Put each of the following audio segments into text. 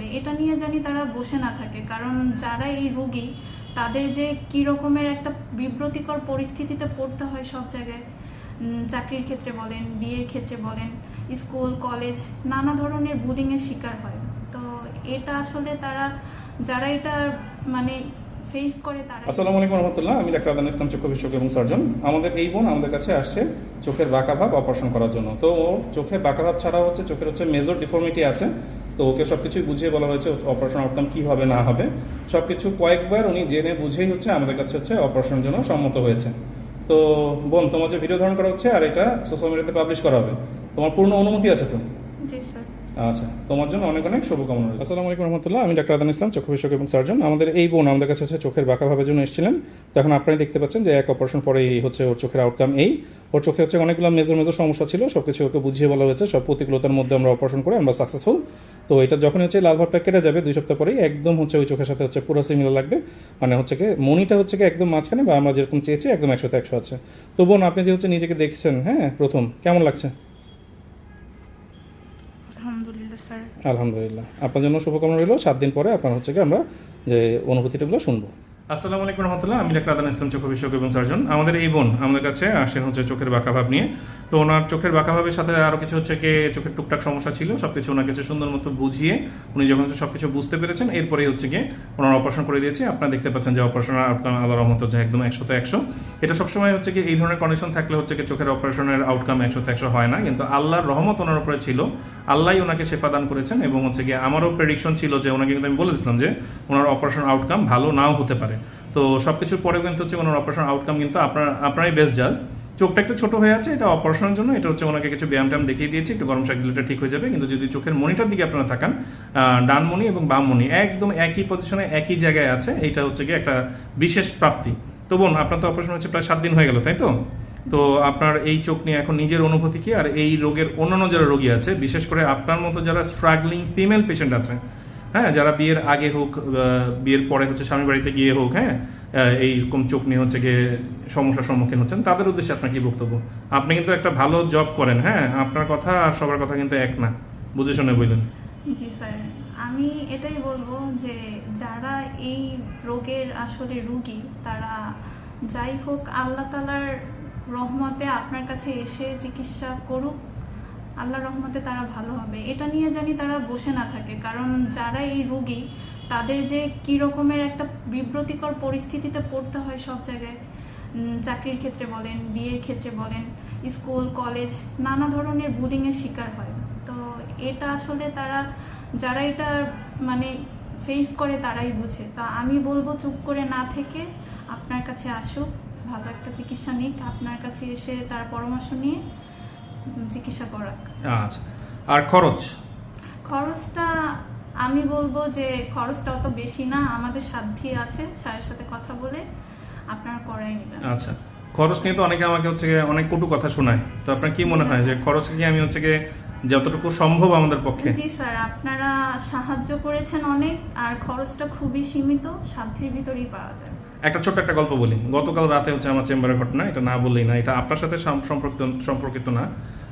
হবে এটা নিয়ে জানি তারা বসে না থাকে। কারণ যারা এই রুগী, তাদের যে কী রকমের একটা বিব্রতিকর পরিস্থিতিতে পড়তে হয় সব জায়গায় চাকরির ক্ষেত্রে বলেন, বিয়ের ক্ষেত্রে বলেন, স্কুল, কলেজ, নানা ধরনের বুলিংয়ের শিকার হয়। তো এটা আসলে তারা, যারা এটা মানে ফেস করে তারা আসসালামু আলাইকুম রহমতুল্লাহ, আমি ডাক্তার আদান ইসলাম, চক্ষু বিশেষজ্ঞ এবং সার্জন। আমাদের এই বোন আমাদের কাছে আসছে চোখের বাঁকা ভাব অপারেশন করার জন্য। তো ওর চোখে বাঁকা ভাব ছাড়া হচ্ছে, চোখের হচ্ছে মেজর ডিফর্মিটি আছে। তো ওকে সব কিছুই বুঝিয়ে বলা হয়েছে অপারেশন আউটকাম কী হবে না হবে সব কিছু কয়েকবার উনি জেনে বুঝেই হচ্ছে আমাদের কাছে হচ্ছে অপারেশনের জন্য সম্মত হয়েছে। তো বোন তোমার যে ভিডিও ধারণ করা হচ্ছে আর এটা সোশ্যাল মিডিয়াতে পাবলিশ করা হবে তোমার পূর্ণ অনুমতি আছে তো? আচ্ছা তোমার জন্য অনেক অনেক শুভকামনা রইল। আসসালামু আলাইকুম রহমতুল্লাহ আমি ডাক্তার আদান ইসলাম চক্ষু বিশেষজ্ঞ এবং সার্জন। আমাদের এই বোন আমাদের কাছে হচ্ছে চোখের বাঁকা ভাবের জন্য এসেছিলেন। তো এখন আপনারাই দেখতে পাচ্ছেন যে এক অপারেশন পরে এই হচ্ছে ওর চোখের আউটকাম এই। ওর চোখে হচ্ছে অনেকগুলো মেজর মেজর সমস্যা ছিল সব কিছু ওকে বুঝিয়ে বলা হয়েছে সব প্রতিকূলতার মধ্যে আমরা অপারেশন করে আমরা সাকসেসফুল তো এটা যখন হচ্ছে লাল ভাবটা কেটে যাবে দুই সপ্তাহ পরেই একদম হচ্ছে ওই চোখের সাথে হচ্ছে পুরো সিমিলার লাগবে। মানে হচ্ছে কি মনিটা হচ্ছে কি একদম মাঝখানে বা আমরা যেরকম চেয়েছি একদম একশোতে একশো আছে। তো বোন আপনি যে হচ্ছে নিজেকে দেখছেন হ্যাঁ প্রথম কেমন লাগছে? আলহামদুলিল্লাহ আলহামদুলিল্লাহ। আপনার জন্য শুভকামনা রইল সাত দিন পরে আপনার হচ্ছে কি আমরা যে অনুভূতিটাগুলো শুনব। আসসালামু আলাইকুম রহমতুল্লাহ, আমি ডাক্তার আদান ইসলাম চক্ষু বিশেষজ্ঞ এবং সার্জন। আমাদের এই বোন আমাদের কাছে আসেন হচ্ছে চোখের বাঁকা ভাব নিয়ে। তো ওনার চোখের বাঁকা ভাবের সাথে আরও কিছু হচ্ছে কি, চোখের টুকটাক সমস্যা ছিল সব কিছু ওনাকে হচ্ছে সুন্দর মতো বুঝিয়ে উনি যখন হচ্ছে সব কিছু বুঝতে পেরেছেন, এরপরেই হচ্ছে গিয়ে ওনার অপারেশন করে দিয়েছে। আপনারা দেখতে পাচ্ছেন যে অপারেশনের আউটকাম আল্লাহ রহমত হচ্ছে একদম একশোতে একশো। এটা সবসময় হচ্ছে কি এই ধরনের কন্ডিশন থাকলে হচ্ছে কি চোখের অপারেশনের আউটকাম একশোতে একশো হয় না। কিন্তু আল্লাহর রহমত ওনার উপরে ছিল, আল্লাহই ওনাকে শেফা দান করেছেন এবং হচ্ছে গিয়ে আমারও প্রেডিকশন ছিল যে ওনাকে কিন্তু আমি বলে দিয়েছিলাম যে ওনার অপারেশন আউটকাম ভালো নাও হতে পারে। তো সব কিছুর পরেও কিন্তু হচ্ছে ওনার অপারেশন আউটকাম কিন্তু আপনার আপনারাই বেস্ট জাজ চোখটা একটু ছোট হয়ে আছে এটা অপারেশনের জন্য এটা হচ্ছে ওনাকে কিছু ব্যায়াম ট্যায়াম দেখিয়ে দিয়েছি একটু গরম শাক দিলে ঠিক হয়ে যাবে কিন্তু যদি চোখের মনিটার দিকে আপনারা থাকান ডান মনি এবং বাম মনি একদম একই পজিশনে একই জায়গায় আছে এটা হচ্ছে গিয়ে একটা বিশেষ প্রাপ্তি। তো বোন আপনার তো অপারেশন হচ্ছে প্রায় সাত দিন হয়ে গেল তাই তো? তো আপনার এই চোখ নিয়ে এখন নিজের অনুভূতি কি? আর এই রোগের অন্যান্য যারা রোগী আছে বিশেষ করে আপনার মতো যারা স্ট্রাগলিং ফিমেল পেশেন্ট আছে হ্যাঁ যারা বিয়ের আগে হোক বিয়ের পরে হচ্ছে স্বামী বাড়িতে গিয়ে হোক হ্যাঁ এইরকম চোখ নিয়ে হচ্ছে গিয়ে সমস্যার সম্মুখীন হচ্ছেন, তাদের উদ্দেশ্যে আপনার কি বক্তব্য? আপনি কিন্তু একটা ভালো জব করেন হ্যাঁ আপনার কথা আর সবার কথা কিন্তু এক না, বুঝে শুনে বললেন জি স্যার, আমি এটাই বলব যে যারা এই রোগের আসলে রুগী, তারা যাই হোক আল্লাহ তালার রহমতে আপনার কাছে এসে চিকিৎসা করুক আল্লাহর রহমতে তারা ভালো হবে। এটা নিয়ে জানি তারা বসে না থাকে, কারণ যারা এই রুগী, তাদের যে কী রকমের একটা বিব্রতিকর পরিস্থিতিতে পড়তে হয় সব জায়গায়। চাকরির ক্ষেত্রে বলেন, বিয়ের ক্ষেত্রে বলেন, স্কুল, কলেজ, নানা ধরনের বুলিংয়ের শিকার হয়। তো এটা আসলে তারা, যারা এটা মানে ফেস করে তারাই বুঝে। তো আমি বলব চুপ করে না থেকে আপনার কাছে আসুক, ভালো একটা চিকিৎসা নিক। আপনার কাছে এসে তার পরামর্শ নিয়ে চিকিৎসা করা আচ্ছা। আর খরচ? খরচটা আমি বলব যে খরচটা অত বেশি না আমাদের সাধ্যই আছে স্যারের সাথে কথা বলে আপনারা করাই নেবেন। আচ্ছা। খরচ নিয়ে তো অনেকে আমাকে হচ্ছে অনেক কটু কথা শোনায়। তো আপনার কি মনে হয় যে খরচ কি আমি হচ্ছে গিয়ে যতটুকু সম্ভব আমাদের পক্ষে। জি স্যার আপনারা সাহায্য করেছেন অনেক আর খরচটা খুবই সীমিত সাধ্যের ভিতরেই পাওয়া যায়। একটা ছোট্ট একটা গল্প বলি। গতকাল রাতে হচ্ছে আমার চেম্বারের ঘটনা এটা না বললেই না এটা আপনার সাথে সম্পর্কিত সম্পর্কিত না।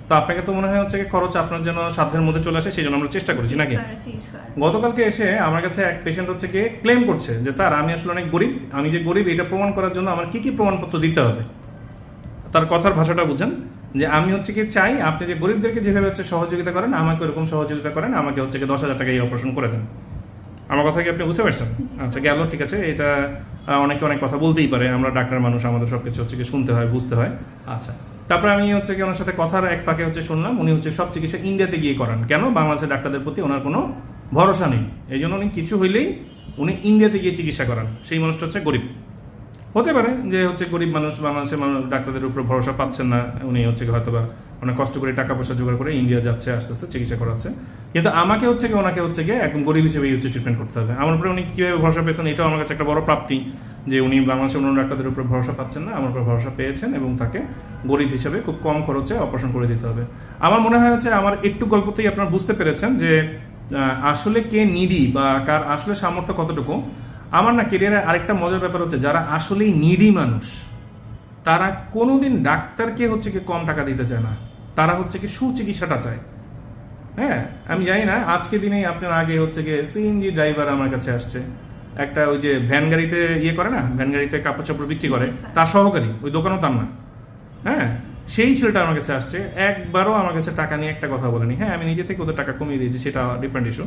তো আপনাকে তো মনে হয় হচ্ছে খরচ আপনার জন্য সাধ্যের মধ্যে চলে আসে সেই জন্য আমরা চেষ্টা করেছি নাকি? গতকালকে এসে আমার কাছে এক পেশেন্ট হচ্ছে গিয়ে ক্লেম করছে যে স্যার আমি আসলে অনেক গরিব আমি যে গরিব এটা প্রমাণ করার জন্য আমার কি কি প্রমাণপত্র দিতে হবে? তার কথার ভাষাটা বুঝেন। যে আমি হচ্ছে কি চাই আপনি যে গরিবদেরকে যেভাবে হচ্ছে সহযোগিতা করেন আমাকে ওরকম সহযোগিতা করেন আমাকে হচ্ছে কি দশ হাজার টাকা এই অপারেশন করে দেন। আমার কথা কি আপনি বুঝতে পারছেন? আচ্ছা গেল ঠিক আছে এটা অনেকে অনেক কথা বলতেই পারে আমরা ডাক্তার মানুষ আমাদের সব কিছু হচ্ছে কি শুনতে হয় বুঝতে হয়। আচ্ছা তারপরে আমি হচ্ছে কি ওনার সাথে কথার এক ফাঁকে হচ্ছে শুনলাম উনি হচ্ছে সব চিকিৎসা ইন্ডিয়াতে গিয়ে করান। কেন? বাংলাদেশের ডাক্তারদের প্রতি ওনার কোনো ভরসা নেই। এই জন্য উনি কিছু হইলেই উনি ইন্ডিয়াতে গিয়ে চিকিৎসা করান। সেই মানুষটা হচ্ছে গরিব। হতে পারে যে হচ্ছে গরিব মানুষ, বাংলাদেশের মানুষ ডাক্তারদের উপরে ভরসা পাচ্ছেন না। উনি হচ্ছে হয়তো বা অনেক কষ্ট করে টাকা পয়সা জোগাড় করে ইন্ডিয়া যাচ্ছে, আস্তে আস্তে চিকিৎসা করাচ্ছে। কিন্তু আমাকে হচ্ছে কি ওনাকে হচ্ছে গিয়ে একদম গরিব হিসেবেই হচ্ছে ট্রিটমেন্ট করতে হবে। আমার উপরে উনি কীভাবে ভরসা পেয়েছেন, এটাও আমার কাছে একটা বড় প্রাপ্তি যে উনি বাংলাদেশের অন্য ডাক্তারদের উপরে ভরসা পাচ্ছেন না, আমার উপরে ভরসা পেয়েছেন এবং তাকে গরিব হিসেবে খুব কম খরচে অপারেশন করে দিতে হবে। আমার মনে হয় হচ্ছে, আমার একটু গল্পতেই আপনারা বুঝতে পেরেছেন যে আসলে কে নিডি বা কার আসলে সামর্থ্য কতটুকু আমার না কেরিয়ারে আরেকটা মজার ব্যাপার হচ্ছে যারা আসলেই নিডি মানুষ তারা কোনোদিন ডাক্তারকে হচ্ছে কি কম টাকা দিতে চায় না। তারা হচ্ছে কি সুচিকিৎসাটা চায়। হ্যাঁ আমি জানি না আজকে দিনেই আপনার আগে হচ্ছে গিয়ে সিএনজি ড্রাইভার আমার কাছে আসছে। একটা ওই যে ভ্যান গাড়িতে ইয়ে করে না ভ্যান গাড়িতে কাপড় চাপড় বিক্রি করে তার সহকারী ওই দোকানও তার না। হ্যাঁ সেই ছেলেটা আমার কাছে আসছে একবারও আমার কাছে টাকা নিয়ে একটা কথা বলেনি। হ্যাঁ আমি নিজে থেকে ওদের টাকা কমিয়ে দিয়েছি সেটা ডিফারেন্ট ইস্যু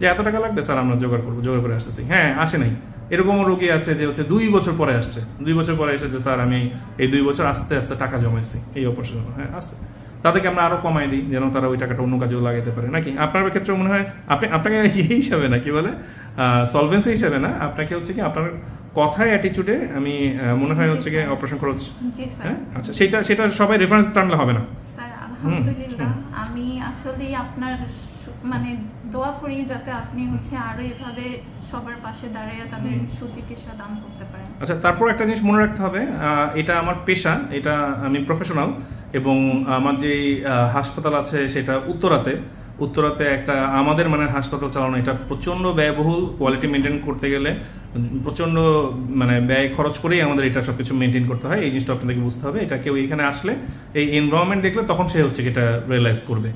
যে এত টাকা লাগবে স্যার আমরা জোগাড় করব জোগাড় করে আসতেছি। হ্যাঁ আসে নাই। এরকমও রোগী আছে যে হচ্ছে দুই বছর পরে আসছে। দুই বছর পরে এসে যে স্যার আমি এই দুই বছর আস্তে আস্তে টাকা জমাইছি এই অপারেশন হ্যাঁ আসছে তাদেরকে আমরা আরও কমাই দিই যেন তারা ওই টাকাটা অন্য কাজেও লাগাতে পারে। নাকি? আপনার ক্ষেত্রে মনে হয় আপনি আপনাকে এই হিসাবে না কি বলে সলভেন্সি হিসাবে না? আপনাকে হচ্ছে কি আপনার কথায় অ্যাটিচিউডে আমি মনে হয় হচ্ছে কি। অপারেশন খরচ হ্যাঁ আচ্ছা সেটা সেটা সবাই রেফারেন্স টানলে হবে না। আলহামদুলিল্লাহ। আমি আসলে আপনার মানে দোয়া করি যাতে আপনি হচ্ছে আরও এভাবে সবার পাশে দাঁড়িয়ে তাদের সুচিকিৎসা দান করতে পারেন। আচ্ছা তারপর একটা জিনিস মনে রাখতে হবে এটা আমার পেশা এটা আমি প্রফেশনাল এবং আমার যে হাসপাতাল আছে সেটা উত্তরাতে উত্তরাতে একটা আমাদের মানে হাসপাতাল চালানো, এটা প্রচণ্ড ব্যয়বহুল কোয়ালিটি মেনটেন করতে গেলে প্রচণ্ড মানে ব্যয় খরচ করেই আমাদের এটা সবকিছু মেনটেন করতে হয়। এই জিনিসটা আপনাদেরকে বুঝতে হবে। এটা কেউ এখানে আসলে এই এনভায়রনমেন্ট দেখলে তখন সে হচ্ছে এটা রিয়েলাইজ করবে।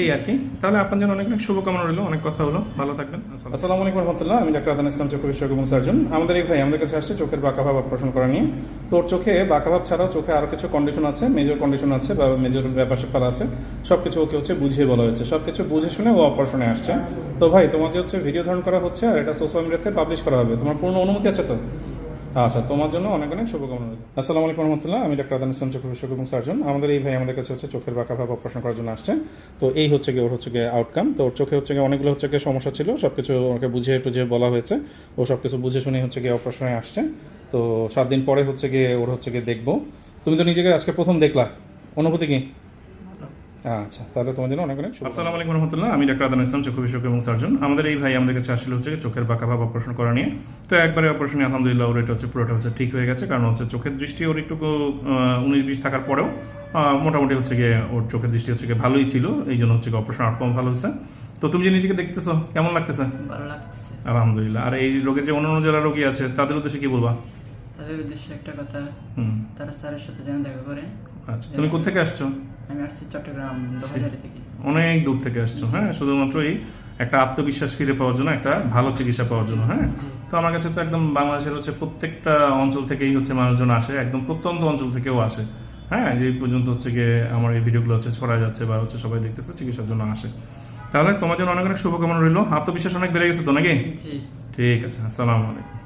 এই আর কি। তাহলে আপনার জন্য অনেক অনেক শুভকামনা রইল, অনেক কথা হলো। ভালো থাকবেন। আসসালামু আলাইকুম। রহমতুল্লাহ। আমি ডাক্তার আদান ইসলাম চক্ষু বিশেষজ্ঞ এবং সার্জন। আমাদের এই ভাই আমাদের কাছে আসছে চোখের বাঁকা ভাব অপারেশন করা নিয়ে। তোর চোখে বাঁকা ভাব ছাড়াও চোখে আরও কিছু কন্ডিশন আছে মেজর কন্ডিশন আছে বা মেজর ব্যাপার স্যাপার আছে। সব কিছু ওকে হচ্ছে বুঝিয়ে বলা হয়েছে। সব কিছু বুঝে শুনে ও অপারেশনে আসছে। তো ভাই, তোমার যে হচ্ছে ভিডিও ধারণ করা হচ্ছে আর এটা সোশ্যাল মিডিয়াতে পাবলিশ করা হবে। তোমার পূর্ণ অনুমতি আছে তো? আচ্ছা তোমার জন্য অনেক অনেক শুভকামনা রইল। আসসালামু আলাইকুম রহমতুল্লাহ, আমি ডাক্তার আদান ইসলাম চক্ষু বিশেষজ্ঞ এবং সার্জন আমাদের এই ভাই আমাদের কাছে হচ্ছে চোখের বাঁকাভাব অপারেশন করার জন্য আসছে। তো এই হচ্ছে গিয়ে, ওর হচ্ছে গিয়ে আউটকাম তো ওর চোখে হচ্ছে গিয়ে অনেকগুলো হচ্ছে গিয়ে সমস্যা ছিল সব কিছু ওকে বুঝিয়ে টুঝিয়ে বলা হয়েছে। ও সব কিছু বুঝে শুনে হচ্ছে গিয়ে অপারেশনে আসছে। তো সাত দিন পরে হচ্ছে গিয়ে ওর হচ্ছে গিয়ে দেখব। তুমি তো নিজেকে আজকে প্রথম দেখলা। অনুভূতি কি? আচ্ছা তাহলে তোমার জন্য অনেক অনেক আসসালামু আলাইকুম রহমতুল্লাহ আমি ডাক্তার আদান ইসলাম চক্ষু বিশেষজ্ঞ এবং সার্জন। আমাদের এই ভাই আমাদের কাছে আসলে হচ্ছে চোখের বাঁকা ভাব অপারেশন করা নিয়ে। তো একবারে অপারেশনে আলহামদুলিল্লাহ ওর এটা হচ্ছে পুরোটা হচ্ছে ঠিক হয়ে গেছে কারণ হচ্ছে চোখের দৃষ্টি ওর একটু উনিশ বিশ থাকার পরেও মোটামুটি হচ্ছে গিয়ে ওর চোখের দৃষ্টি হচ্ছে গিয়ে ভালোই ছিল এই জন্য হচ্ছে অপারেশন আউটকাম ভালো হয়েছে। তো তুমি যে নিজেকে দেখতেছো কেমন লাগতেছে? ভালো লাগতেছে। আলহামদুলিল্লাহ আর এই রোগের যে অন্যান্য যারা রোগী আছে তাদের উদ্দেশ্যে কি বলবা? তাদের উদ্দেশ্যে একটা কথা হুম। তারা স্যারের সাথে যেন দেখা করে। আচ্ছা তুমি কোথেকে আসছো? আমি আসছি চট্টগ্রাম দোহাজারি থেকে। অনেক দূর থেকে আসছো হ্যাঁ? শুধুমাত্র এই একটা আত্মবিশ্বাস ফিরে পাওয়ার জন্য একটা ভালো চিকিৎসা পাওয়ার জন্য হ্যাঁ? তো আমার কাছে তো একদম বাংলাদেশের হচ্ছে প্রত্যেকটা অঞ্চল থেকেই হচ্ছে মানুষজন আসে একদম প্রত্যন্ত অঞ্চল থেকেও আসে হ্যাঁ? যে পর্যন্ত হচ্ছে গিয়ে আমার এই ভিডিওগুলো হচ্ছে ছড়া যাচ্ছে বা হচ্ছে সবাই দেখতেছে চিকিৎসার জন্য আসে। তাহলে তোমার জন্য অনেক অনেক শুভকামনা রইল। আত্মবিশ্বাস অনেক বেড়ে গেছে তো নাকি? ঠিক আছে আসসালামু আলাইকুম।